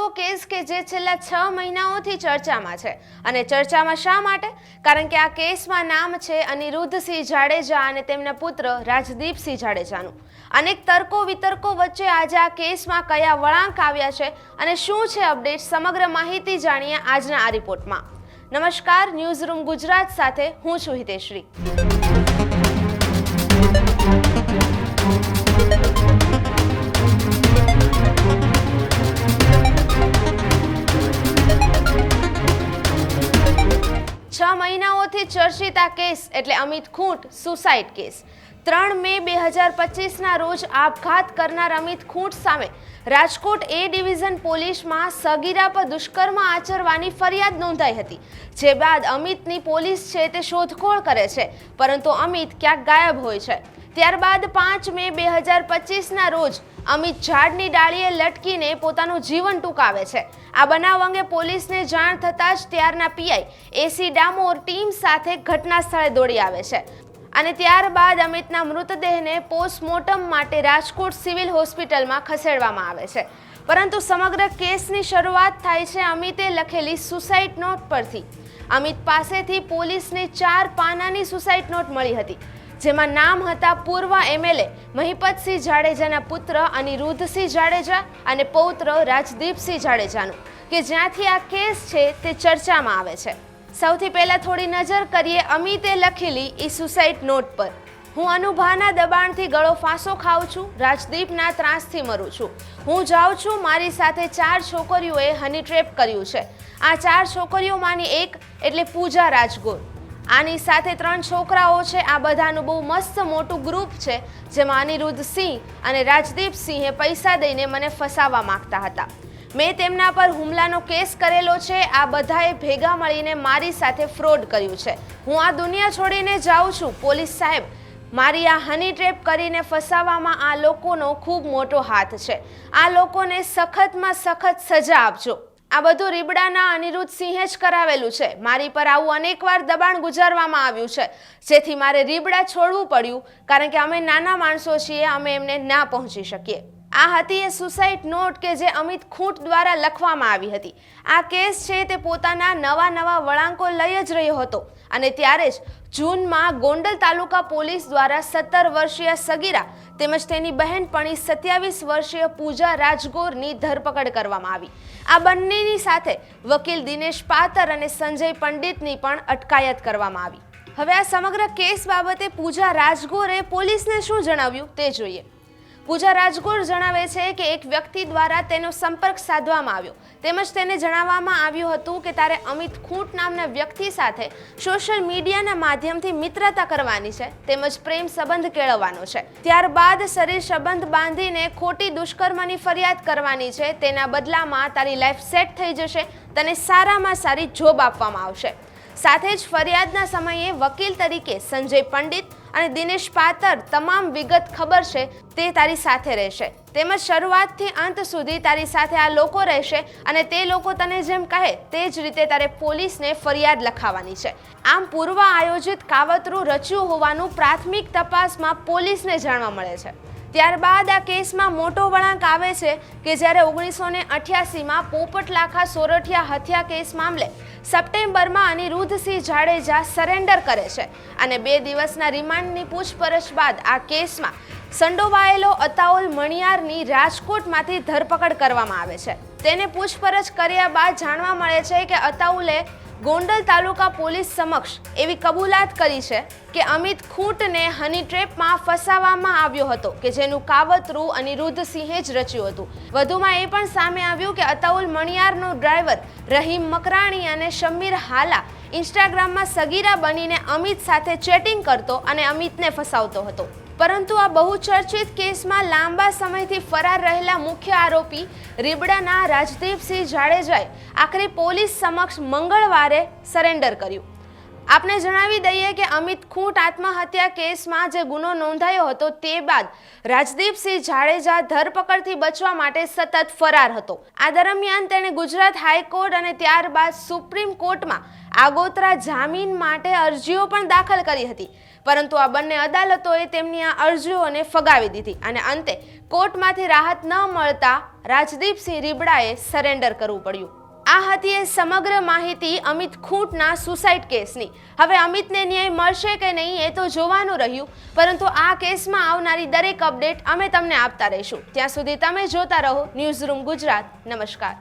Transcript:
એવો કેસ કે જે છેલ્લા છ મહિનાઓથી ચર્ચામાં છે. અને ચર્ચામાં શા માટે? કારણ કે આ કેસમાં નામ છે અનિરુદ્ધસિંહ જાડેજા અને તેમના પુત્ર રાજદીપસિંહ જાડેજાનું. અનેક તર્કો વિતર્કો વચ્ચે આજે આ કેસમાં કયા વળાંક આવ્યા છે અને શું છે અપડેટ સમગ્ર માહિતી જાણીએ આજના આ રિપોર્ટમાં. નમસ્કાર ન્યૂઝ રૂમ ગુજરાત સાથે હું છું હિતેશ્રી. મહિનાઓથી ચર્ચિત આ કેસ એટલે અમિત ખૂંટ સુસાઇડ કેસ. ત્રણ મે બે હજાર પચીસના રોજ આપઘાત કરનાર અમિત ખૂંટ સામે રાજકોટ એ ડિવિઝન પોલીસમાં સગીરા પર દુષ્કર્મ આચરવાની ફરિયાદ નોંધાઈ હતી. જે બાદ અમિતની પોલીસ છે તે શોધખોળ કરે છે, પરંતુ અમિત ક્યાંક ગાયબ હોય છે. ત્યારબાદ પાંચ મે બે હજાર પચીસના રોજ અમિત ઝાડની ડાળીએ લટકીને પોતાનું જીવન ટૂંકાવે છે. આ બનાવ અંગે પોલીસને જાણ થતાં જ ત્યારના પીઆઈ એસી ડામોર ટીમ સાથે ઘટના સ્થળે દોડી આવે છે. અને ત્યારબાદ અમિતના મૃતદેહને પોસ્ટમોર્ટમ માટે રાજકોટ સિવિલ હોસ્પિટલમાં ખસેડવામાં આવે છે. પરંતુ સમગ્ર કેસની શરૂઆત થાય છે અમિતે લખેલી સુસાઇડ નોટ પરથી. અમિત પાસેથી પોલીસને ચાર પાનાની સુસાઇડ નોટ મળી હતી. જેમાં નામ હતા પૂર્વ એમએલએ મહિપતસિંહ જાડેજાના પુત્ર અનિરુદ્ધસિંહ જાડેજા અને પૌત્ર રાજદીપસિંહ જાડેજાનું, કે જ્યાંથી આ કેસ છે તે ચર્ચામાં આવે છે. સૌથી પહેલાં થોડી નજર કરીએ અમિતે લખેલી એ સુસાઇડ નોટ પર. હું અનુભાના દબાણથી ગળો ફાંસો ખાઉં છું, રાજદીપના ત્રાસથી મરું છું. હું જાઉં છું, મારી સાથે ચાર છોકરીઓએ હની ટ્રેપ કર્યું છે. આ ચાર છોકરીઓમાંની એક એટલે પૂજા રાજગોર. આની સાથે ત્રણ છોકરાઓ છે. આ બધાનું બહુ મસ્ત મોટું ગ્રુપ છે, જેમાં અનિરુદ્ધ સિંહ અને રાજદીપ સિંહે પૈસા દઈને મને ફસાવવા માંગતા હતા. મેં તેમના પર હુમલાનો કેસ કરેલો છે. આ બધાએ ભેગા મળીને મારી સાથે ફ્રોડ કર્યું છે. હું આ દુનિયા છોડીને જાઉં છું. પોલીસ સાહેબ, મારી આ હની ટ્રેપ કરીને ફસાવવામાં આ લોકોનો ખૂબ મોટો હાથ છે. આ લોકોને સખતમાં સખત સજા આપજો. આ બધું રીબડાના અનિરુદ્ધ સિંહે જ કરાવેલું છે. મારી પર આવું અનેકવાર દબાણ ગુજારવામાં આવ્યું છે. જેથી મારે રીબડા છોડવું પડ્યું, કારણ કે અમે નાના માણસો છીએ, અમે એમને ના પહોંચી શકીએ. આ હતી એ સુસાઇડ નોટ કે જે અમિત ખૂંટ દ્વારા લખવામાં આવી હતી. આ કેસ છે તે પોતાના નવા નવા વળાંકો લઈ જ રહ્યો હતો અને ત્યારે જ જૂનમાં ગોંડલ તાલુકા પોલીસ દ્વારા સત્તર વર્ષીય સગીરા તેમજ તેની બહેનપણી સત્યાવીસ વર્ષીય પૂજા રાજગોરની ધરપકડ કરવામાં આવી. આ બંનેની સાથે વકીલ દિનેશ પાતર અને સંજય પંડિતની પણ અટકાયત કરવામાં આવી. હવે આ સમગ્ર કેસ બાબતે પૂજા રાજગોરે પોલીસને શું જણાવ્યું તે જોઈએ. પૂજા રાજગોર જણાવે છે કે એક વ્યક્તિ દ્વારા તેનો સંપર્ક સાધવામાં આવ્યો. તેમજ તેને જણાવવામાં આવ્યું હતું કે તારે અમિત ખૂંટ નામના વ્યક્તિ સાથે સોશિયલ મીડિયાના માધ્યમથી મિત્રતા કરવાની છે તેમજ પ્રેમ સંબંધ કેળવવાનો છે. ત્યારબાદ શરીર સંબંધ બાંધીને ખોટી દુષ્કર્મની ફરિયાદ કરવાની છે. તેના બદલામાં તારી લાઈફ સેટ થઈ જશે. તને સારામાં સારી જોબ આપવામાં આવશે. સાથે જ ફરિયાદના સમયે વકીલ તરીકે સંજય પંડિત અને દિનેશ પાતર તમામ વિગત ખબર છે, તે તારી સાથે રહેશે. તેમજ શરૂઆતથી અંત સુધી તારી સાથે આ લોકો રહેશે અને તે લોકો તને જેમ કહે તે જ રીતે તારે પોલીસને ફરિયાદ લખાવવાની છે. આમ પૂર્વ આયોજિત કાવતરું રચ્યું હોવાનું પ્રાથમિક તપાસમાં પોલીસને જાણવા મળે છે. ત્યારબાદ આ કેસમાં મોટો વળાંક આવે છે કે જ્યારે ઓગણીસો ને અઠ્યાસીમાં પોપટ લાખા સોરઠિયા હત્યા કેસ મામલે સપ્ટેમ્બરમાં અનિરુદ્ધસિંહ જાડેજા સરેન્ડર કરે છે અને બે દિવસના રિમાન્ડની પૂછપરછ બાદ આ કેસમાં સંડોવાયેલો અતાઉલ મણિયારની રાજકોટમાંથી ધરપકડ કરવામાં આવે છે. તેને પૂછપરછ કર્યા બાદ જાણવા મળે છે કે અતાઉલે ગોંડલ તાલુકા પોલીસ સમક્ષ એવી કબૂલાત કરી છે કે અમિત ખૂંટને હની ટ્રેપમાં ફસાવવામાં આવ્યો હતો કે જેનું કાવતરું અનિરુદ્ધ સિંહે જ રચ્યું હતું. વધુમાં એ પણ સામે આવ્યું કે અતાઉલ મણિયારનો ડ્રાઈવર રહીમ મકરાણી અને શમીર હાલા ઇન્સ્ટાગ્રામમાં સગીરા બનીને અમિત સાથે ચેટિંગ કરતો અને અમિતને ફસાવતો હતો. પરંતુ આ બહુચર્ચિત કેસમાં લાંબા સમયથી ફરાર રહેલા મુખ્ય આરોપી રીબડાના રાજદીપસિંહ જાડેજાએ આખરે પોલીસ સમક્ષ મંગળવારે સરેન્ડર કર્યું. આપને જણાવી દઈએ કે અમિત ખૂંટ આત્મહત્યા કેસમાં જે ગુનો નોંધાયો હતો તે બાદ રાજદીપસિંહ જાડેજા ધરપકડથી બચવા માટે સતત ફરાર હતો. આ દરમિયાન તેણે ગુજરાત હાઈકોર્ટ અને ત્યારબાદ સુપ્રીમ કોર્ટમાં આગોતરા જામીન માટે અરજીઓ પણ દાખલ કરી હતી. પરંતુ આ બંને અદાલતોએ તેમની આ અરજીઓને ફગાવી દીધી અને અંતે કોર્ટમાંથી રાહત ન મળતા રાજદીપસિંહ રીબડાએ સરેન્ડર કરવું પડ્યું. આ હતી એ સમગ્ર માહિતી અમિત ખૂંટના સુસાઇડ કેસની. હવે અમિતને ન્યાય મળશે કે નહીં એ તો જોવાનું રહ્યું, પરંતુ આ કેસમાં આવનારી દરેક અપડેટ અમે તમને આપતા રહીશું. ત્યાં સુધી તમે જોતા રહો ન્યૂઝ રૂમ ગુજરાત. નમસ્કાર.